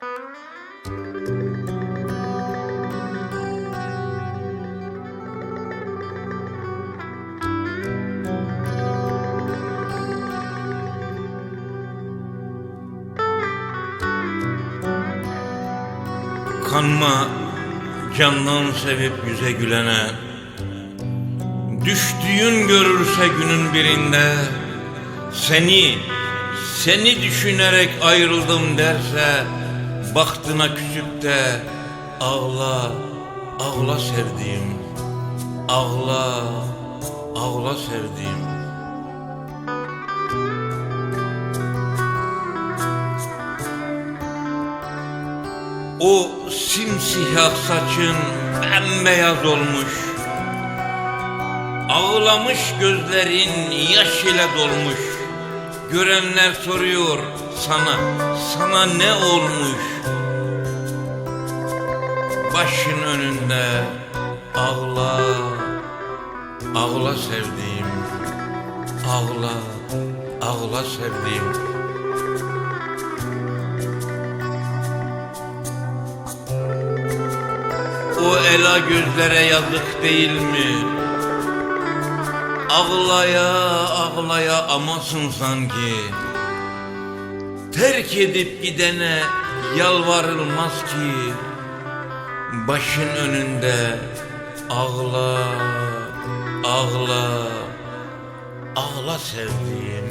Kanma candan sevip yüze gülene Düştüğün görürse günün birinde Seni, seni düşünerek ayrıldım derse Baktına küsüp de ağla, ağla sevdiğim. Ağla, ağla sevdiğim. O simsiyah saçın bembeyaz olmuş. Ağlamış gözlerin yaş ile dolmuş Görenler soruyor sana, sana ne olmuş Başın önünde ağla, ağla sevdiğim Ağla, ağla sevdiğim O ela gözlere yazık değil mi? Ağlaya ağlaya amasın sanki. Terk edip gidene yalvarılmaz ki. Başın önünde ağla, ağla, ağla sevdiğim